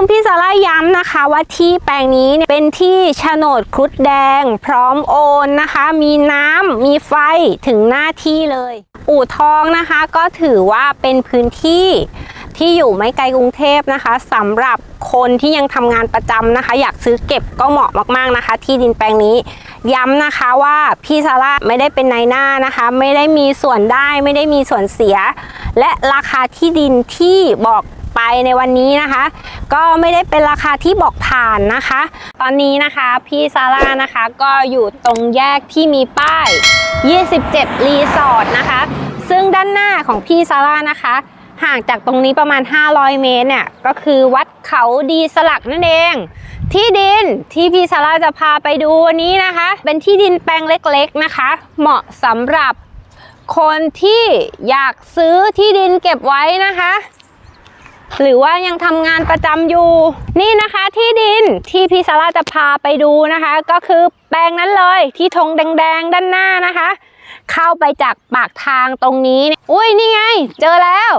งพี่ซาร่าย้ำนะคะว่าที่แปลงนี้เนี่ยเป็นที่โฉนดครุฑแดง พร้อมโอนนะคะ มีน้ำมีไฟถึงหน้าที่เลย อู่ทองนะคะก็ถือว่าเป็นพื้นที่ที่อยู่ไม่ไกลกรุงเทพนะคะสำหรับคนที่ยังทำงานประจำนะคะ อยากซื้อเก็บก็เหมาะมากๆนะคะ ที่ดินแปลงนี้ย้ำนะคะว่าพี่ซาร่าไม่ได้เป็นนายหน้านะคะ ไม่ได้มีส่วนได้ไม่ได้มีส่วนเสีย และราคาที่ดินที่บอก ไปในวันนี้นะคะ ก็ไม่ได้เป็นราคาที่บอกผ่านนะคะ ตอนนี้นะคะพี่ซาร่านะคะก็อยู่ตรงแยกที่มีป้าย 27 รีสอร์ทนะคะ ซึ่งด้านหน้าของพี่ซาร่านะคะห่างจากตรงนี้ประมาณ 500 เมตรเนี่ยก็คือวัดเขาดีสลักนั่นเอง ที่ดินที่พี่ซาร่าจะพาไปดูวันนี้นะคะ เป็นที่ดินแปลงเล็กๆนะคะ เหมาะสำหรับคนที่อยากซื้อที่ดินเก็บไว้นะคะ หรือว่ายังทำงานประจำอยู่ นี่นะคะที่ดินที่พี่ซาร่าจะพาไปดูนะคะ ก็คือแปลงนั้นเลยที่ธงแดงๆ ด้านหน้านะคะ เข้าไปจากปากทางตรงนี้ อุ้ยนี่ไง เจอแล้ว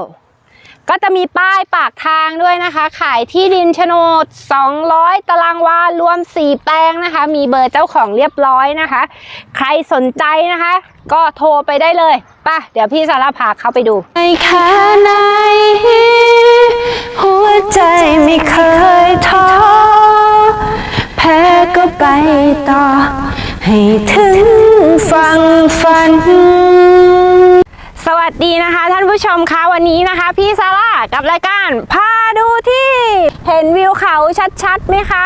ก็จะมีป้ายปากทางด้วยนะคะ ขายที่ดินโฉนด 200 ตารางวารวม 4 แปลงนะคะ มีเบอร์เจ้าของเรียบร้อยนะคะ ใครสนใจนะคะ ก็โทรไปได้เลยป่ะ เดี๋ยวพี่สารพาเข้าไปดูในค่ไหนหัวใจไม่เคยท้อแพ้ก็ไปต่อ ให้ถึงฟังฝัน สวัสดีนะคะ ท่านผู้ชมคะวันนี้นะคะ พี่ซาร่ากับรายการพาดูที่เห็นวิวเขาชัดๆไหมคะ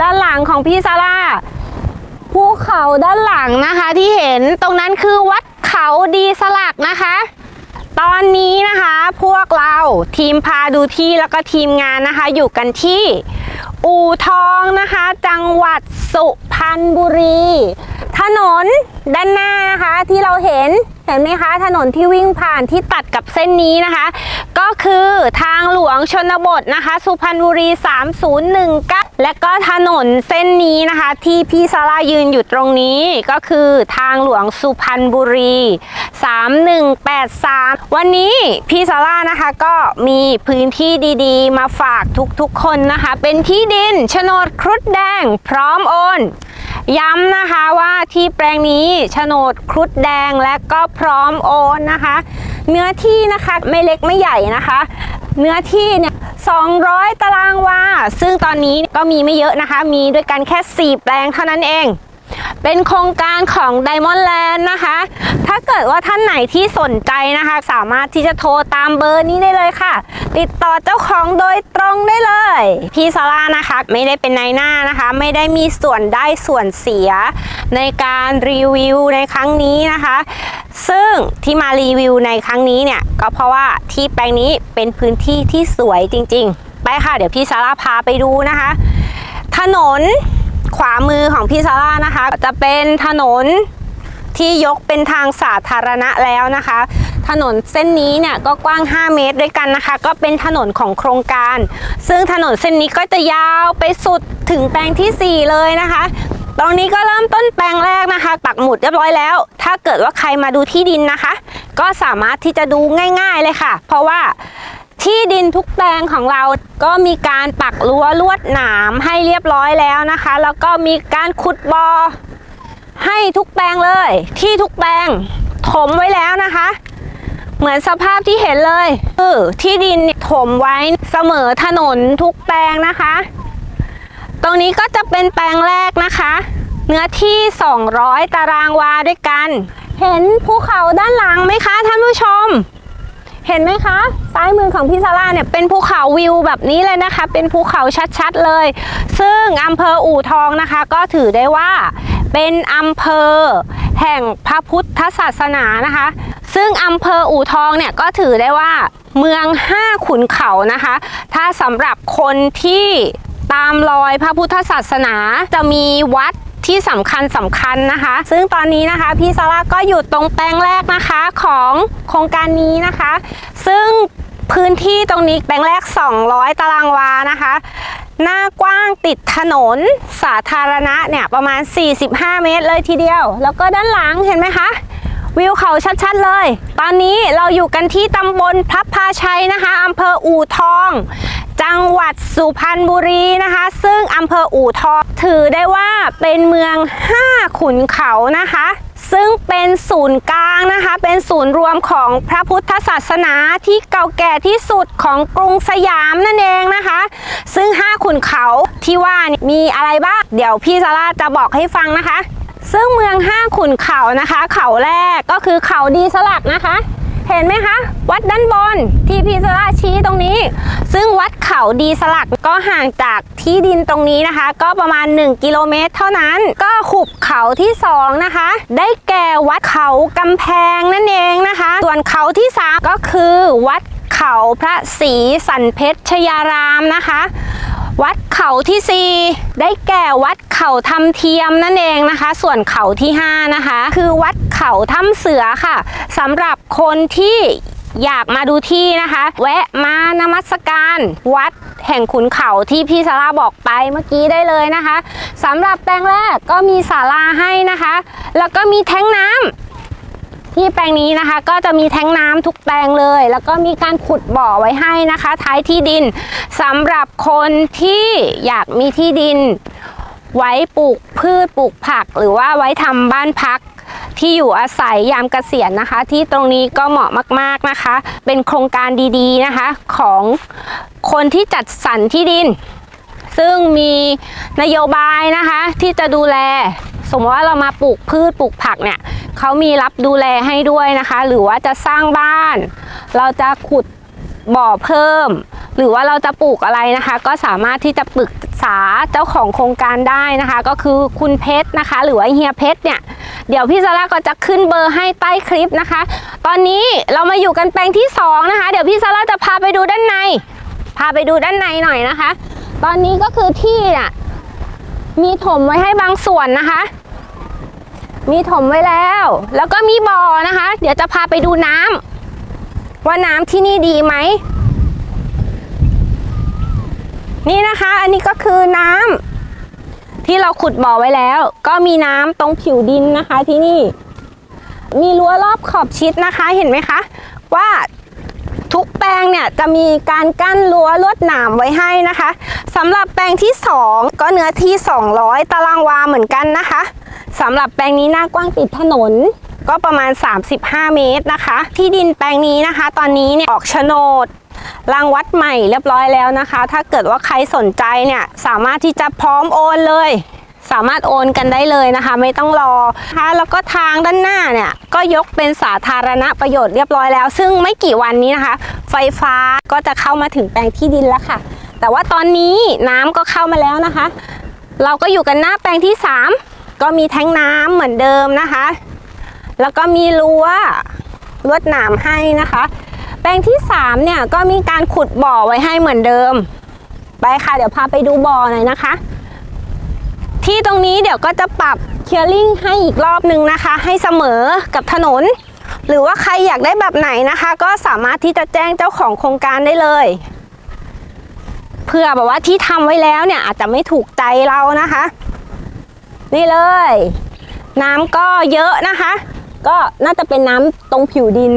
ด้านหลังของพี่ซาร่าภูเขาด้านหลังนะคะที่เห็นตรงนั้นคือวัดเขาดีสลักนะคะ ตอนนี้นะคะพวกเราทีมพาดูที่แล้วก็ทีมงานนะคะ อยู่กันที่อู่ทองนะคะ จังหวัดสุพรรณบุรี ถนนด้านหน้านะคะที่เราเห็น เห็นไหมคะถนนที่วิ่งผ่านที่ตัดกับเส้นนี้นะคะ ก็คือทางหลวงชนบทนะคะ สุพรรณบุรี 3019 และก็ถนนเส้นนี้นะคะ ที่พี่ซาร่ายืนอยู่ตรงนี้ก็คือทางหลวงสุพรรณบุรี 3183 วันนี้พี่ซาร่านะคะก็มีพื้นที่ดีๆ มาฝากทุกๆคนนะคะ เป็นที่ดินโฉนดครุฑแดงพร้อมโอน ย้ำนะคะว่าที่แปลงนี้โฉนดครุฑแดงและก็พร้อมโอนนะคะ เนื้อที่นะคะไม่เล็กไม่ใหญ่นะคะ เนื้อที่เนี่ย200 ตารางวา ซึ่งตอนนี้ก็มีไม่เยอะนะคะ มีด้วยกันแค่ 4 แปลงเท่านั้นเอง เป็นโครงการของ Diamond Land นะคะ เกิดว่าท่านไหนที่สนใจนะคะ สามารถที่จะโทรตามเบอร์นี้ได้เลยค่ะ ติดต่อเจ้าของโดยตรงได้เลย พี่ซาร่านะคะไม่ได้เป็นนายหน้านะคะ ไม่ได้มีส่วนได้ส่วนเสียในการรีวิวในครั้งนี้นะคะ ซึ่งที่มารีวิวในครั้งนี้เนี่ย ก็เพราะว่าที่แปลงนี้เป็นพื้นที่ที่สวยจริง ๆ ไปค่ะเดี๋ยวพี่ซาร่าพาไปดูนะคะ ถนนขวามือของพี่ซาร่านะคะ จะเป็นถนน ที่ยกเป็นทางสาธารณะแล้วนะคะ ถนนเส้นนี้เนี่ยก็กว้าง 5 เมตรด้วยกันนะคะ ก็เป็นถนนของโครงการ ซึ่งถนนเส้นนี้ก็จะยาวไปสุดถึงแปลงที่ 4 เลยนะคะตรงนี้ก็เริ่มต้นแปลงแรกนะคะปักหมุดเรียบร้อยแล้ว ถ้าเกิดว่าใครมาดูที่ดินนะคะ ก็สามารถที่จะดูง่าย ๆเลยค่ะ เพราะว่าที่ดินทุกแปลงของเราก็มีการปักรั้วลวดหนามให้เรียบร้อยแล้วนะคะ แล้วก็มีการขุดบอ่อ ให้ทุกแปลงเลย ที่ทุกแปลงถมไว้แล้วนะคะ เหมือนสภาพที่เห็นเลยคือที่ดินถมไว้เสมอถนนทุกแปลงนะคะ ตรงนี้ก็จะเป็นแปลงแรกนะคะ เนื้อที่ 200 ตารางวาด้วยกัน เห็นภูเขาด้านหลังไหมคะท่านผู้ชมเห็นไหมคะซ้ายมือของพี่ซาร่าเนี่ยเป็นภูเขาวิวแบบนี้เลยนะคะ เป็นภูเขาชัดๆเลย ซึ่งอำเภออู่ทองนะคะ ก็ถือได้ว่า เป็นอำเภอแห่งพระพุทธศาสนานะคะ ซึ่งอำเภออู่ทองเนี่ยก็ถือได้ว่าเมืองห้าขุนเขานะคะ ถ้าสำหรับคนที่ตามรอยพระพุทธศาสนาจะมีวัดที่สำคัญสำคัญนะคะ ซึ่งตอนนี้นะคะพี่ซาร่าก็อยู่ตรงแปลงแรกนะคะของโครงการนี้นะคะ ซึ่ง พื้นที่ตรงนี้แปลงแรก 200 ตารางวานะคะ หน้ากว้างติดถนนสาธารณะเนี่ยประมาณ 45 เมตรเลยทีเดียว แล้วก็ด้านหลังเห็นไหมคะวิวเขาชัดๆเลย ตอนนี้เราอยู่กันที่ตำบลพระพาชัยนะคะอำเภออู่ทอง จังหวัดสุพรรณบุรีนะคะ ซึ่งอำเภออู่ทอง ถือได้ว่าเป็นเมืองห้าขุนเขานะคะ ซึ่งเป็นศูนย์กลางนะคะ เป็นศูนย์รวมของพระพุทธศาสนาที่เก่าแก่ที่สุดของกรุงสยามนั่นเองนะคะ ซึ่งห้าขุนเขาที่ว่านี่มีอะไรบ้าง เดี๋ยวพี่ซาร่าจะบอกให้ฟังนะคะ ซึ่งเมืองห้าขุนเขานะคะ เขาแรกก็คือเขาดีสลักนะคะ เห็นไหมคะ วัดด้านบนที่พี่ซาร่าชี้ตรงนี้ ซึ่งวัดเขาดีสลักก็ห่างจากที่ดินตรงนี้นะคะ ก็ประมาณ 1 กิโลเมตร เท่านั้นก็ขุบเขาที่ 2 นะคะ ได้แก่วัดเขากำแพงนั่นเองนะคะ ส่วนเขาที่ 3 ก็คือวัดเขาพระศรีสันเพชรชยารามนะคะ วัดเขาที่ 4 ได้แก่วัดเขาทำเทียมนั่นเองนะคะ ส่วนเขาที่ 5 นะคะ คือวัดเขาถ้ำเสือค่ะสำหรับคนที่อยากมาดูที่นะคะ แวะมานมัสการ วัดแห่งขุนเขาที่พี่ซาราบอกไปเมื่อกี้ได้เลยนะคะสำหรับแปลงแรกก็มีศาลาให้นะคะ แล้วก็มีแท้งน้ำ ที่แปลงนี้นะคะก็จะมีแท้งน้ำทุกแปลงเลย แล้วก็มีการขุดบ่อไว้ให้นะคะ ท้ายที่ดินสำหรับคนที่อยากมีที่ดิน ไว้ปลูกพืชปลูกผัก หรือว่าไว้ทำบ้านพักที่อยู่อาศัยยามเกษียณนะคะ ที่ตรงนี้ก็เหมาะมาก ๆนะคะ เป็นโครงการดีๆนะคะของคนที่จัดสรรที่ดิน ซึ่งมีนโยบายนะคะที่จะดูแล สมมติว่าเรามาปลูกพืชปลูกผักเนี่ยเขามีรับดูแลให้ด้วยนะคะ หรือว่าจะสร้างบ้าน เราจะขุดบ่อเพิ่ม หรือว่าเราจะปลูกอะไรนะคะ ก็สามารถที่จะปรึกษาเจ้าของโครงการได้นะคะ ก็คือคุณเพชรนะคะ หรือว่าเฮียเพชรเนี่ยเดี๋ยวพี่ซาร่าก็จะขึ้นเบอร์ให้ใต้คลิปนะคะ ตอนนี้เรามาอยู่กันแปลงที่สองนะคะ เดี๋ยวพี่ซาร่าจะพาไปดูด้านใน พาไปดูด้านในหน่อยนะคะ ตอนนี้ก็คือที่น่ะมีถมไว้ให้บางส่วนนะคะ มีถมไว้แล้ว แล้วก็มีบ่อนะคะ เดี๋ยวจะพาไปดูน้ำว่าน้ำที่นี่ดีไหม นี่นะคะ อันนี้ก็คือน้ำที่เราขุดบ่อไว้แล้ว ก็มีน้ำตรงผิวดินนะคะที่นี่ มีรั้วรอบขอบชิดนะคะเห็นไหมคะ ว่าทุกแปลงเนี่ยจะมีการกั้นรั้วลวดหนามไว้ให้นะคะสำหรับแปลงที่ 2 ก็เนื้อที่ 200 ตารางวาเหมือนกันนะคะ สำหรับแปลงนี้หน้ากว้างติดถนน ก็ประมาณ 35 เมตรนะคะ ที่ดินแปลงนี้นะคะ ตอนนี้เนี่ยออกโฉนดรางวัดใหม่เรียบร้อยแล้วนะคะ ถ้าเกิดว่าใครสนใจเนี่ยสามารถที่จะพร้อมโอนเลย สามารถโอนกันได้เลยนะคะ ไม่ต้องรอนะคะแล้วก็ทางด้านหน้าเนี่ยก็ยกเป็นสาธารณประโยชน์เรียบร้อยแล้ว ซึ่งไม่กี่วันนี้นะคะ ไฟฟ้าก็จะเข้ามาถึงแปลงที่ดินแล้วค่ะ แต่ว่าตอนนี้น้ำก็เข้ามาแล้วนะคะ เราก็อยู่กันหน้าแปลงที่ 3 ก็มีแท้งน้ำเหมือนเดิมนะคะ แล้วก็มีรั้วลวดหนามให้นะคะ แปลงที่3เนี่ยก็มีการขุดบ่อไว้ให้เหมือนเดิม ไปค่ะเดี๋ยวพาไปดูบ่อหน่อยนะคะ ที่ตรงนี้เดี๋ยวก็จะปรับเคลียร์ลิงให้อีกรอบนึงนะคะ ให้เสมอกับถนน หรือว่าใครอยากได้แบบไหนนะคะ ก็สามารถที่จะแจ้งเจ้าของโครงการได้เลยเพื่อแบบว่าที่ทำไว้แล้วเนี่ยอาจจะไม่ถูกใจเรานะคะ นี่เลย น้ำก็เยอะนะคะ ก็น่าจะเป็นน้ำตรงผิวดิน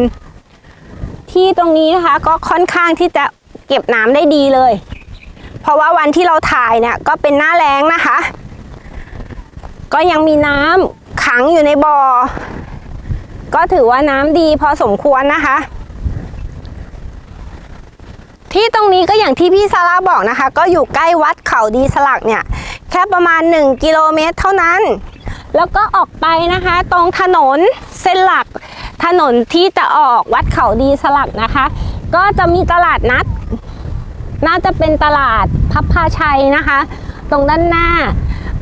ที่ตรงนี้นะคะ ก็ค่อนข้างที่จะเก็บน้ำได้ดีเลย เพราะว่าวันที่เราถ่ายเนี่ยก็เป็นหน้าแล้งนะคะ ก็ยังมีน้ำขังอยู่ในบ่อ ก็ถือว่าน้ำดีพอสมควรนะคะที่ตรงนี้ก็อย่างที่พี่ซาร่าบอกนะคะ ก็อยู่ใกล้วัดเขาดีสลักเนี่ย ค่ประมาณ 1 กิโลเมตรเท่านั้น แล้วก็ออกไปนะคะ ตรงถนนเส้นหลัก ถนนที่จะออกวัดเขาดีสลักนะคะ ก็จะมีตลาดนัด น่าจะเป็นตลาดพับพาชัยนะคะ ตรงด้านหน้า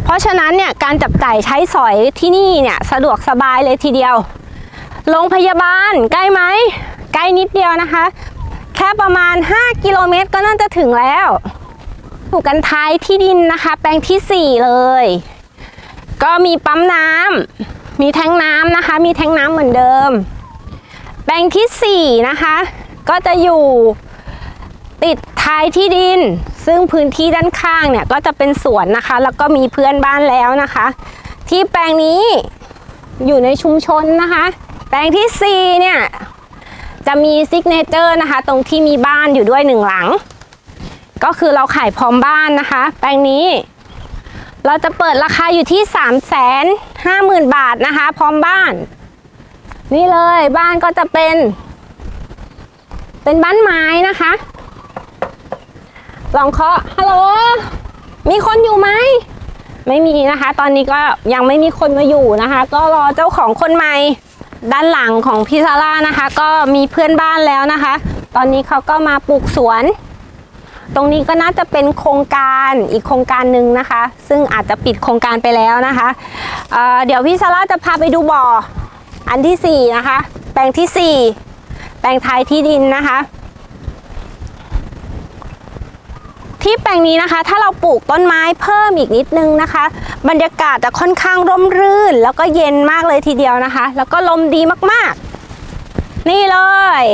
เพราะฉะนั้นเนี่ยการจับจ่ายใช้สอยที่นี่เนี่ยสะดวกสบายเลยทีเดียวโรงพยาบาลใกล้ไหมใกล้นิดเดียวนะคะ แค่ประมาณ 5 กิโลเมตรก็น่าจะถึงแล้ว ถูกกันท้ายที่ดินนะคะ แปลงทีสี่ 4 เลย ก็มีปั๊มน้ำมีแทงน้ำนะคะ มีแทงน้ำเหมือนเดิม แปลงที่ 4 นะคะ ก็จะอยู่ติดท้ายที่ดิน ซึ่งพื้นที่ด้านข้างเนี่ยก็จะเป็นสวนนะคะ แล้วก็มีเพื่อนบ้านแล้วนะคะ ที่แปลงนี้อยู่ในชุมชนนะคะ แปลงที่ 4 เนี่ยจะมีซิกเนเจอร์นะคะ ตรงที่มีบ้านอยู่ด้วยหนึ่งหลัง ก็คือเราขายพร้อมบ้านนะคะ แปลงนี้ เราจะเปิดราคาอยู่ที่ 3 5 0 0 0 0 บาทนะคะ พร้อมบ้าน นี่เลยบ้านก็จะเป็น เป็นบ้านไม้นะคะ ลองเคาะฮัลโหลมีคนอยู่ไหมไม่มีนะคะ ตอนนี้ก็ยังไม่มีคนมาอยู่นะคะ ก็รอเจ้าของคนใหม่ ด้านหลังของพี่ซาร่านะคะ ก็มีเพื่อนบ้านแล้วนะคะ ตอนนี้เขาก็มาปลูกสวน ตรงนี้ก็น่าจะเป็นโครงการอีกโครงการหนึ่งนะคะ ซึ่งอาจจะปิดโครงการไปแล้วนะคะเเดี๋ยวพี่ซาร่าจะพาไปดูบ่ออันที่สี่นะคะ แปลงที่สี่แปลงไทยที่ดินนะคะ ที่แปลงนี้นะคะ ถ้าเราปลูกต้นไม้เพิ่มอีกนิดนึงนะคะ บรรยากาศจะค่อนข้างร่มรื่น แล้วก็เย็นมากเลยทีเดียวนะคะ แล้วก็ลมดีมากๆ นี่เลย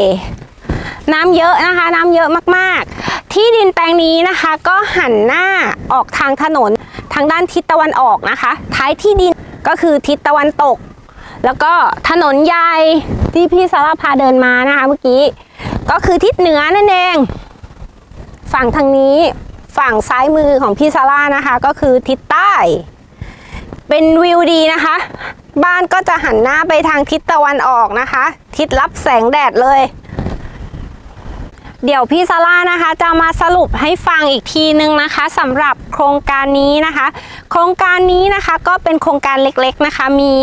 น้ำเยอะนะคะ น้ำเยอะมากๆ ที่ดินแปลงนี้นะคะก็หันหน้าออกทางถนนทางด้านทิศตะวันออกนะคะ ท้ายที่ดินก็คือทิศตะวันตก แล้วก็ถนนใหญ่ที่พี่สารพาเดินมานะคะเมื่อกี้ ก็คือทิศเหนือนั่นเอง ฝั่งทางนี้ฝั่งซ้ายมือของพี่ซาร่านะคะ ก็คือทิศใต้ เป็นวิวดีนะคะ บ้านก็จะหันหน้าไปทางทิศตะวันออกนะคะ ทิศรับแสงแดดเลย เดี๋ยวพี่ซาร่านะคะจะมาสรุปให้ฟังอีกทีนึงนะคะสำหรับโครงการนี้นะคะ โครงการนี้นะคะก็เป็นโครงการเล็กๆนะคะมี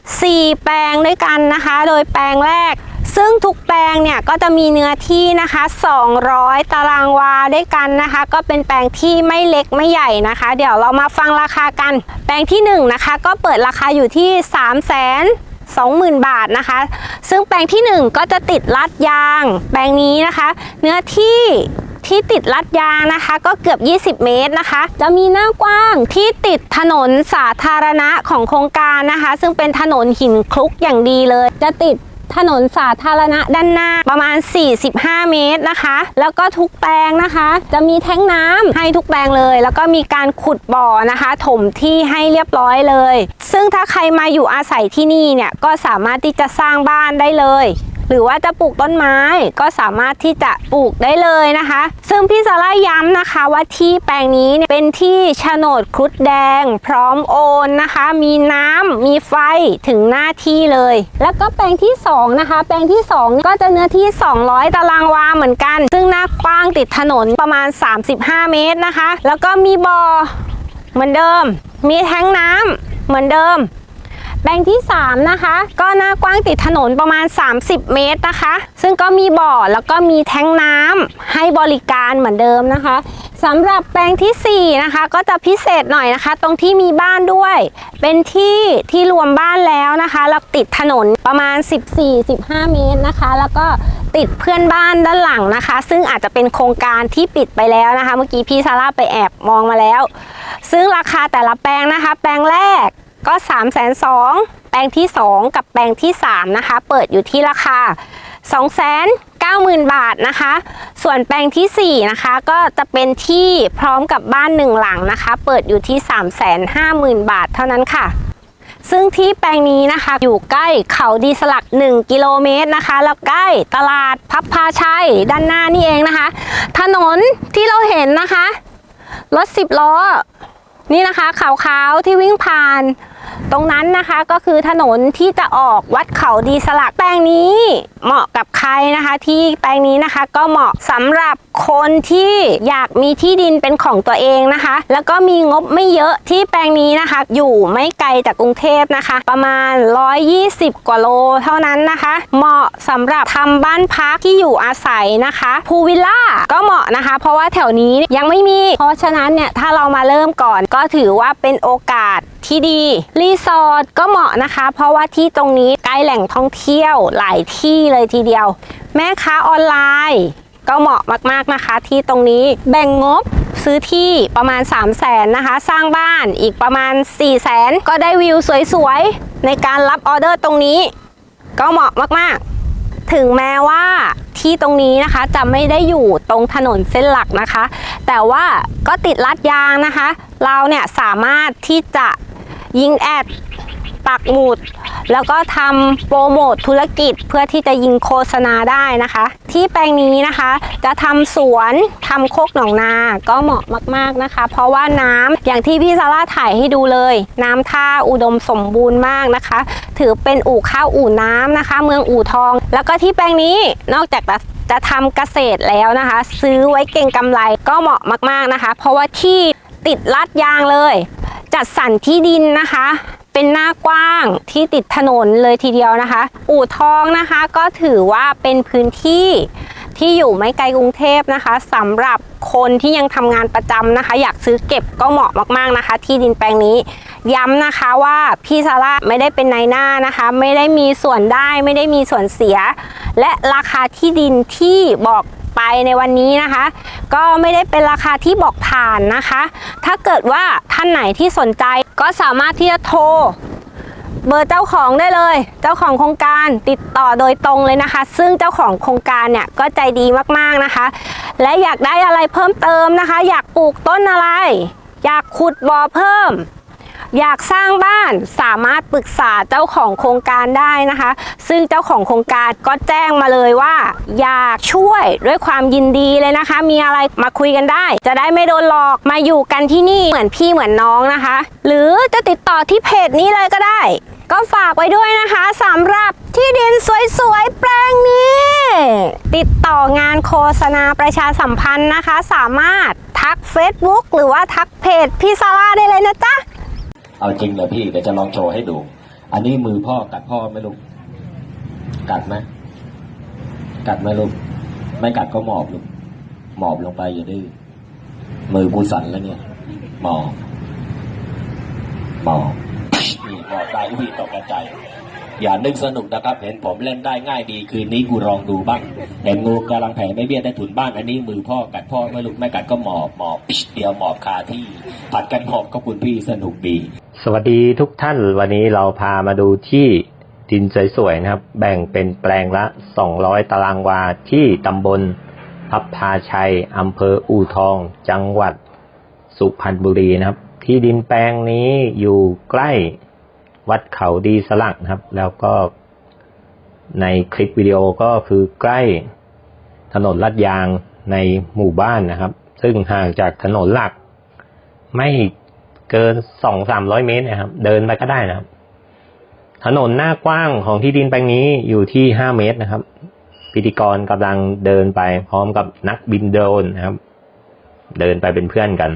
4 แปลงด้วยกันนะคะ โดยแปลงแรก ซึ่งทุกแปลงเนี่ยก็จะมีเนื้อที่นะคะ 200 ตารางวาด้วยกันนะคะ ก็เป็นแปลงที่ไม่เล็กไม่ใหญ่นะคะ เดี๋ยวเรามาฟังราคากัน แปลงที่ 1 นะคะ ก็เปิดราคาอยู่ที่ 3 0 0 0 0 20,000 บาทนะคะ ซึ่งแปลงที่ 1 ก็จะติดลัดยาง แปลงนี้นะคะ เนื้อที่ที่ติดลัดยางนะคะ ก็เกือบ 20 เมตรนะคะ จะมีหน้ากว้างที่ติดถนนสาธารณะของโครงการนะคะ ซึ่งเป็นถนนหินคลุกอย่างดีเลย จะติด ถนนสาธารณะด้านหน้าประมาณ 45 เมตรนะคะ แล้วก็ทุกแปลงนะคะ จะมีแท้งน้ำให้ทุกแปลงเลย แล้วก็มีการขุดบ่อนะคะ ถมที่ให้เรียบร้อยเลย ซึ่งถ้าใครมาอยู่อาศัยที่นี่เนี่ยก็สามารถที่จะสร้างบ้านได้เลย หรือว่าจะปลูกต้นไม้ก็สามารถที่จะปลูกได้เลยนะคะ ซึ่งพี่ซาร่าย้ำนะคะว่าที่แปลงนี้เนี่ยเป็นที่โฉนดครุฑแดง พร้อมโอนนะคะ มีน้ำมีไฟถึงหน้าที่เลย แล้วก็แปลงที่สองนะคะ แปลงที่สองก็จะเนื้อที่ 200 ตารางวาเหมือนกัน ซึ่งหน้ากว้างติดถนนประมาณ 35 เมตรนะคะ แล้วก็มีบ่อเหมือนเดิม มีแท้งน้ำเหมือนเดิม แปลงที่ 3 นะคะ ก็หน้ากว้างติดถนนประมาณ 30 เมตรนะคะ ซึ่งก็มีบ่อแล้วก็มีแท้งน้ำให้บริการเหมือนเดิมนะคะสำหรับแปลงทีสี่ 4 นะคะ ก็จะพิเศษหน่อยนะคะ ตรงที่มีบ้านด้วย เป็นที่ที่รวมบ้านแล้วนะคะแล้วติดถนนประมาณ 14-15 เมตรนะคะ แล้วก็ติดเพื่อนบ้านด้านหลังนะคะ ซึ่งอาจจะเป็นโครงการที่ปิดไปแล้วนะคะ เมื่อกี้พี่ซาร่าไปแอบมองมาแล้ว ซึ่งราคาแต่ละแปลงนะคะ แปลงแรก ก็3 2 0 0 0แปลงที่ 2 กับแปลงที่ 3 นะคะ เปิดอยู่ที่ราคา 290,000 บาทนะคะ ส่วนแปลงทีสี่ 4 นะคะ ก็จะเป็นที่พร้อมกับบ้านหนึ่งหลังนะคะ เปิดอยู่ที่ 350,000 บาทเท่านั้นค่ะ ซึ่งที่แปลงนี้นะคะอยู่ใกล้เขาดีสลัก 1 กิโลเมตรนะคะ แล้วใกล้ตลาดพับพาชัยด้านหน้านี่เองนะคะ ถนนที่เราเห็นนะคะรถ10ล้อนี่นะคะขาวๆที่วิ่งผ่าน ตรงนั้นนะคะก็คือถนนที่จะออกวัดเขาดีสลักแปลงนี้เหมาะกับใครนะคะที่แปลงนี้นะคะก็เหมาะสำหรับคนที่อยากมีที่ดินเป็นของตัวเองนะคะ แล้วก็มีงบไม่เยอะที่แปลงนี้นะคะ อยู่ไม่ไกลจากกรุงเทพนะคะ ประมาณ 120 กว่าโลเท่านั้นนะคะ เหมาะสำหรับทำบ้านพักที่อยู่อาศัยนะคะพูวิลล่าก็เหมาะนะคะ เพราะว่าแถวนี้ยังไม่มี เพราะฉะนั้นเนี่ยถ้าเรามาเริ่มก่อนก็ถือว่าเป็นโอกาส ที่ดี รีสอร์ทก็เหมาะนะคะ เพราะว่าที่ตรงนี้ใกล้แหล่งท่องเที่ยวหลายที่เลยทีเดียว แม่ค้าออนไลน์ ก็เหมาะมากๆนะคะ ที่ตรงนี้แบ่งงบซื้อที่ประมาณ 3 0 0แสนนะคะ สร้างบ้านอีกประมาณ 4 0 0แสนก็ได้วิวสวยๆ ในการรับออเดอร์ตรงนี้ ก็เหมาะมากๆ ถึงแม้ว่าที่ตรงนี้นะคะจะไม่ได้อยู่ตรงถนนเส้นหลักนะคะ แต่ว่าก็ติดลัดยางนะคะ เราเนี่ยสามารถที่จะ ยิงแอดปักหมุด แล้วก็ทำโปรโมทธุรกิจเพื่อที่จะยิงโฆษณาได้นะคะ ที่แปลงนี้นะคะ จะทำสวนทำโคกหนองนาก็เหมาะมากๆนะคะ เพราะว่าน้ำอย่างที่พี่ซาร่าถ่ายให้ดูเลย น้ำท่าอุดมสมบูรณ์มากนะคะ ถือเป็นอู่ข้าวอู่น้ำนะคะ เมืองอู่ทอง แล้วก็ที่แปลงนี้นอกจากจะจะทำเกษตรแล้วนะคะ ซื้อไว้เก่งกำไรก็เหมาะมากๆนะคะ เพราะว่าที่ติดลาดยางเลย จัดสรรที่ดินนะคะ เป็นหน้ากว้างที่ติดถนนเลยทีเดียวนะคะ อู่ทองนะคะก็ถือว่าเป็นพื้นที่ที่อยู่ไม่ไกลกรุงเทพนะคะสำหรับคนที่ยังทำงานประจำนะคะ อยากซื้อเก็บก็เหมาะมากๆนะคะ ที่ดินแปลงนี้ย้ำนะคะว่าพี่ซาร่าไม่ได้เป็นนายหน้านะคะ ไม่ได้มีส่วนได้ไม่ได้มีส่วนเสีย และราคาที่ดินที่บอก ไปในวันนี้นะคะ ก็ไม่ได้เป็นราคาที่บอกผ่านนะคะ ถ้าเกิดว่าท่านไหนที่สนใจก็สามารถที่จะโทรเบอร์เจ้าของได้เลย เจ้าของโครงการติดต่อโดยตรงเลยนะคะ ซึ่งเจ้าของโครงการเนี่ยก็ใจดีมากๆนะคะ และอยากได้อะไรเพิ่มเติมนะคะ อยากปลูกต้นอะไร อยากขุดบ่อเพิ่ม อยากสร้างบ้านสามารถปรึกษาเจ้าของโครงการได้นะคะ ซึ่งเจ้าของโครงการก็แจ้งมาเลยว่า อยากช่วยด้วยความยินดีเลยนะคะ มีอะไรมาคุยกันได้ จะได้ไม่โดนหลอกมาอยู่กันที่นี่เหมือนพี่เหมือนน้องนะคะ หรือจะติดต่อที่เพจนี้เลยก็ได้ ก็ฝากไว้ด้วยนะคะสำหรับที่ดินสวยๆแปลงนี้ ติดต่องานโฆษณาประชาสัมพันธ์นะคะ สามารถทัก Facebook หรือว่าทักเพจพี่ซาร่าได้เลยนะจ๊ะ เอาจริงเหรอพี่เดี๋ยวจะลองโชว์ให้ดู อันนี้มือพ่อกัดพ่อไหมลูก กัดไหมกัดไหมลูก ไม่กัดก็หมอบลูก หมอบลงไปอย่าดื้อมือกูสั่นแล้วเนี่ย หมอบ หมอบนี่หมอบได้พี่ตกกระจายอย่านึกสนุกนะครับ เห็นผมเล่นได้ง่ายดี คืนนี้กูลองดูบ้างเห็นงูกำลังแผ่ไม่เบี้ยได้ถุนบ้านอันนี้มือพ่อกัดพ่อไม่ลูกไม่กัดก็หมอบหมอบเดียวหมอบคาที่ ผัดกันหมอบก็คุณพี่สนุกดี สวัสดีทุกท่านวันนี้เราพามาดูที่ดินสวยๆนะครับ แบ่งเป็นแปลงละ 200 ตารางวาที่ตำบลพับพาชัยอำเภออู่ทอง จังหวัดสุพรรณบุรีนะครับ ที่ดินแปลงนี้อยู่ใกล้วัดเขาดีสลักนะครับ แล้วก็ในคลิปวิดีโอก็คือใกล้ถนนลาดยางในหมู่บ้านนะครับ ซึ่งห่างจากถนนหลักไม่ เกินสองสามร้อยเมตรนะครับ เดินไปก็ได้นะครับ ถนนหน้ากว้างของที่ดินแปลงนี้อยู่ที่ห้าเมตรนะครับ พิธีกรกำลังเดินไปพร้อมกับนักบินโดรนนะครับ เดินไปเป็นเพื่อนกัน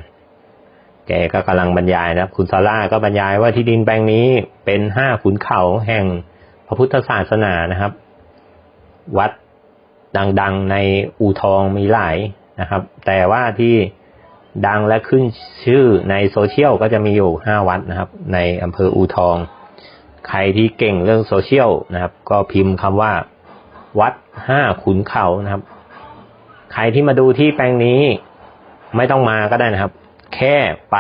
แกก็กำลังบรรยายนะครับ คุณซาร่าก็บรรยายว่าที่ดินแปลงนี้เป็นห้าขุนเขาแห่งพระพุทธศาสนานะครับ วัดดังๆในอู่ทองมีหลายนะครับ แต่ว่าที่ ดังและขึ้นชื่อในโซเชียลก็จะมีอยู่ห้าวัดนะครับ ในอำเภออูทอง ใครที่เก่งเรื่องโซเชียลนะครับ ก็พิมพ์คำว่า วัดห้าขุนเขานะครับ ใครที่มาดูที่แปลงนี้ไม่ต้องมาก็ได้นะครับ แค่ไป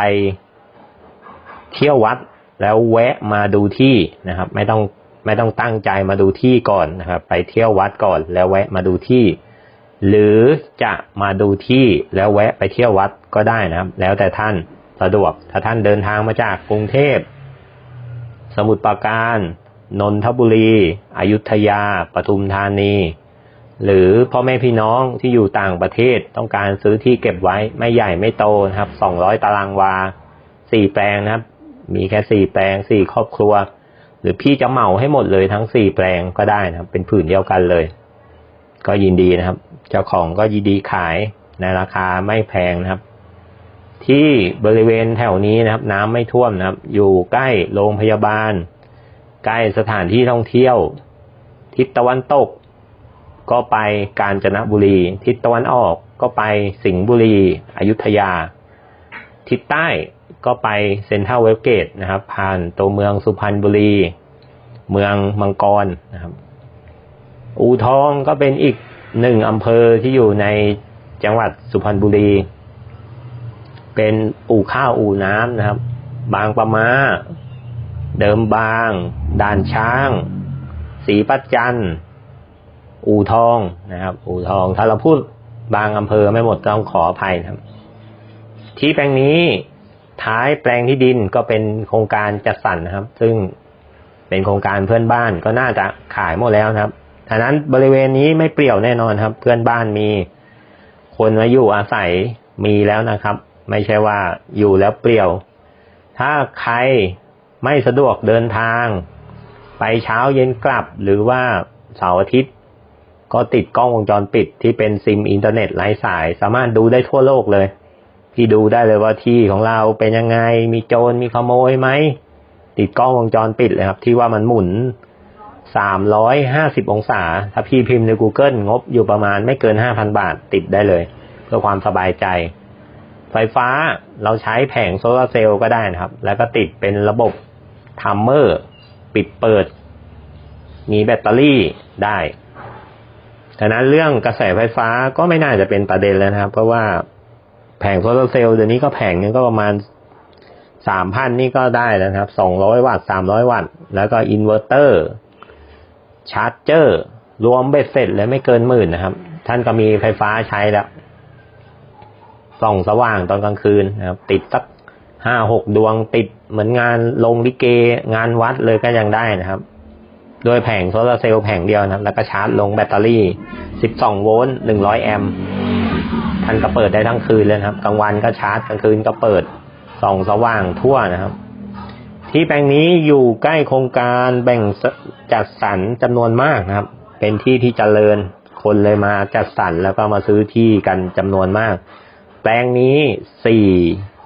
เที่ยววัดแล้วแวะมาดูที่นะครับ ไม่ต้องไม่ต้องตั้งใจมาดูที่ก่อนนะครับ ไปเที่ยววัดก่อนแล้วแวะมาดูที่ หรือจะมาดูที่แล้วแวะไปเที่ยววัดก็ได้นะครับ แล้วแต่ท่านสะดวกถ้าท่านเดินทางมาจากกรุงเทพ สมุทรปราการ นนทบุรีอยุธยาปทุมธานี หรือพ่อแม่พี่น้องที่อยู่ต่างประเทศต้องการซื้อที่เก็บไว้ไม่ใหญ่ไม่โตนะครับ 200 ตารางวา 4 แปลงนะครับ มีแค่ 4 แปลง 4 ครอบครัว หรือพี่จะเหมาให้หมดเลยทั้ง 4 แปลงก็ได้นะครับ เป็นผืนเดียวกันเลย ก็ยินดีนะครับ เจ้าของก็ยินดีขายในราคาไม่แพงนะครับ ที่บริเวณแถวนี้นะครับ น้ำไม่ท่วมนะครับ อยู่ใกล้โรงพยาบาล ใกล้สถานที่ท่องเที่ยว ทิศตะวันตก ก็ไปกาญจนบุรี ทิศตะวันออกก็ไปสิงห์บุรีอยุธยา ทิศใต้ก็ไปเซ็นทรัลเวสเกตนะครับ ผ่านตัวเมืองสุพรรณบุรี เมืองมังกรนะครับ อู่ทองก็เป็นอีก หนึ่งอำเภอที่อยู่ในจังหวัดสุพรรณบุรี เป็นอู่ข้าวอู่น้ำนะครับ บางปะมาเดิมบาง ด่านช้างศรีปัจจันทร์อู่ทองนะครับ อู่ทอง ถ้าเราพูดบางอำเภอไม่หมดต้องขออภัยนะครับ ที่แปลงนี้ท้ายแปลงที่ดินก็เป็นโครงการจัดสรรนะครับ ซึ่งเป็นโครงการเพื่อนบ้านก็น่าจะขายหมดแล้วนะครับ ฉะนั้นบริเวณนี้ไม่เปลี่ยวแน่นอนครับ เพื่อนบ้านมี คนมาอยู่อาศัยมีแล้วนะครับ ไม่ใช่ว่าอยู่แล้วเปลี่ยว ถ้าใครไม่สะดวกเดินทาง ไปเช้าเย็นกลับ หรือว่าเสาร์อาทิตย์ ก็ติดกล้องวงจรปิดที่เป็นซิมอินเทอร์เน็ตไร้สาย สามารถดูได้ทั่วโลกเลย ที่ดูได้เลยว่าที่ของเราเป็นยังไง มีโจรมีขโมยไหมติดกล้องวงจรปิดเลยครับ ที่ว่ามันหมุน 350 องศา ถ้าพี่พิมพ์ใน Google งบอยู่ประมาณไม่เกิน 5,000 บาทติดได้เลย เพื่อความสบายใจ ไฟฟ้าเราใช้แผงโซลาร์เซลล์ก็ได้นะครับ แล้วก็ติดเป็นระบบทัมเมอร์ ปิดเปิด มีแบตเตอรี่ได้ฉะนั้นเรื่องกระแสไฟฟ้าก็ไม่น่าจะเป็นประเด็นแล้วนะครับ เพราะว่าแผงโซลาร์เซลล์เดี๋ยวนี้ก็แผงนึงก็ประมาณสามพันนี่ก็ได้แล้วนะครับสองร้อยวัตต์สามร้อยวัตต์ แล้วก็อินเวอร์เตอร์ ชาร์จเจอร์ รวมเบ็ดเสร็จแล้วไม่เกินหมื่นนะครับ ท่านก็มีไฟฟ้าใช้แล้วส่องสว่างตอนกลางคืนนะครับ ติดสักห้าหกดวงติดเหมือนงานลงลิเกงานวัดเลยก็ยังได้นะครับ โดยแผงโซลาร์เซลล์แผงเดียวนะครับ แล้วก็ชาร์จลงแบตเตอรี่12โวลต์100แอมป์ท่านก็เปิดได้ทั้งคืนเลยครับกลางวันก็ชาร์จกลางคืนก็เปิดส่องสว่างทั่วนะครับ ที่แปลงนี้อยู่ใกล้โครงการแบ่ง จัดสรรจำนวนมากนะครับ เป็นที่ที่เจริญคนเลยมาจัดสรรแล้วก็มาซื้อที่กันจำนวนมาก แปลงนี้สี่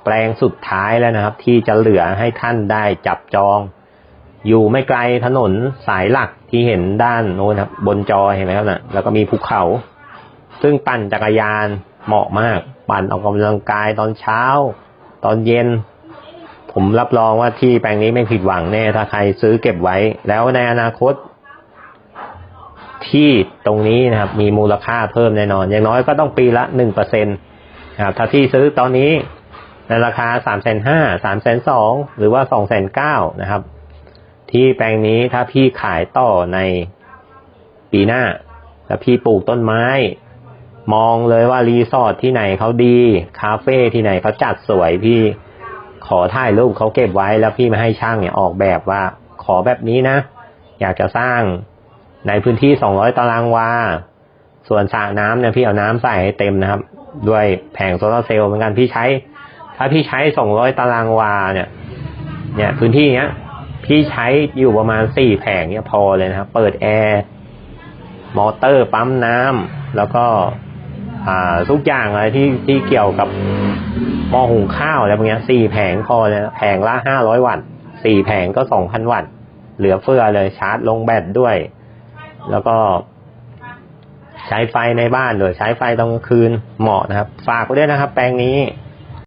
แปลงสุดท้ายแล้วนะครับ ที่จะเหลือให้ท่านได้จับจอง อยู่ไม่ไกลถนนสายหลักที่เห็นด้านโน้นครับ บนจอเห็นไหมครับนะ่ะแล้วก็มีภูเขา ซึ่งปั่นจักรยานเหมาะมาก ปั่นออกกำลังกายตอนเช้า ตอนเย็น ผมรับรองว่าที่แปลงนี้ไม่ผิดหวังแน่ ถ้าใครซื้อเก็บไว้ แล้วในอนาคต ที่ตรงนี้นะครับ มีมูลค่าเพิ่มแน่นอน อย่างน้อยก็ต้องปีละหนึ่งเปอร์เซ็นต์ครับ ถ้าที่ซื้อตอนนี้ในราคาสามแสนห้าสามแสนสองหรือว่าสองแสนเก้านะครับ ที่แปลงนี้ถ้าพี่ขายต่อในปีหน้าแล้วพี่ปลูกต้นไม้ มองเลยว่ารีสอร์ทที่ไหนเขาดี คาเฟ่ที่ไหนเขาจัดสวยพี่ ขอถ่ายรูปเขาเก็บไว้แล้วพี่มาให้ช่างเนี่ยออกแบบว่า ขอแบบนี้นะ อยากจะสร้างในพื้นที่ 200 ตารางวา ส่วนสระน้ำเนี่ยพี่เอาน้ำใส่ให้เต็มนะครับ ด้วยแผงโซลาร์เซลล์เหมือนกันพี่ใช้ ถ้าพี่ใช้ 200 ตารางวาเนี่ย เนี่ยพื้นที่เนี้ย พี่ใช้อยู่ประมาณสี่แผงเนี่ยพอเลยนะครับ เปิดแอร์ มอเตอร์ปั๊มน้ำแล้วก็ ทุกอย่างอะไรที่ที่เกี่ยวกับหม้อหุงข้าวอะไรพวกเนี้ยสี่แผงพอเลยนะแผงละห้าร้อยวัตต์สี่แผงก็สองพันวัตต์เหลือเฟือเลยชาร์จลงแบตด้วย แล้วก็ใช้ไฟในบ้านโดยใช้ไฟตอนกลางคืนเหมาะนะครับ ฝากไว้ด้วยนะครับ แปลงนี้